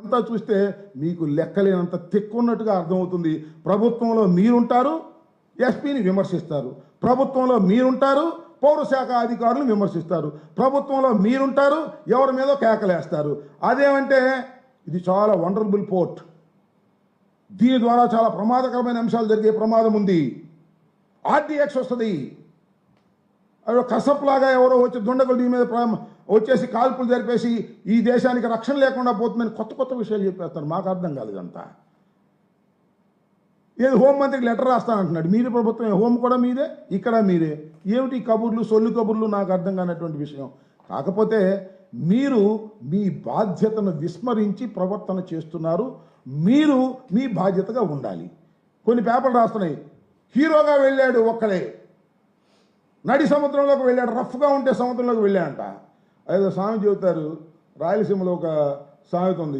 అంతా చూస్తే మీకు లెక్కలేనంత తెక్కున్నట్టుగా అర్థమవుతుంది. ప్రభుత్వంలో మీరుంటారు ఎస్పీని విమర్శిస్తారు. ప్రభుత్వంలో మీరుంటారు పౌరశాఖ అధికారులను విమర్శిస్తారు. ప్రభుత్వంలో మీరుంటారు ఎవరి మీదో కేకలేస్తారు. అదేమంటే ఇది చాలా వండర్బుల్ పోర్ట్ దీని ద్వారా చాలా ప్రమాదకరమైన అంశాలు జరిగే ప్రమాదం ఉంది. ఆర్డీఎక్స్ వస్తుంది. కసప్లాగా ఎవరో వచ్చి దుండగులు దీని మీద వచ్చేసి కాల్పులు జరిపేసి ఈ దేశానికి రక్షణ లేకుండా పోతుందని కొత్త కొత్త విషయాలు చెప్పేస్తారు. మాకు అర్థం కాదు ఇదంతా. ఏది హోంమంత్రికి లెటర్ రాస్తానంటున్నాడు మీరే ప్రభుత్వం హోం కూడా మీదే ఇక్కడ మీరే. ఏమిటి కబుర్లు సొల్లు కబుర్లు? నాకు అర్థం కానటువంటి విషయం. కాకపోతే మీరు మీ బాధ్యతను విస్మరించి ప్రవర్తన చేస్తున్నారు. మీరు మీ బాధ్యతగా ఉండాలి. కొన్ని పేపర్లు రాస్తున్నాయి. హీరోగా వెళ్ళాడు ఒక్కడే. నడి సముద్రంలోకి వెళ్ళాడు రఫ్గా ఉంటే సముద్రంలోకి వెళ్ళాడంట. ఏదో స్వామి చెబుతారు రాయలసీమలో ఒక సామెత ఉంది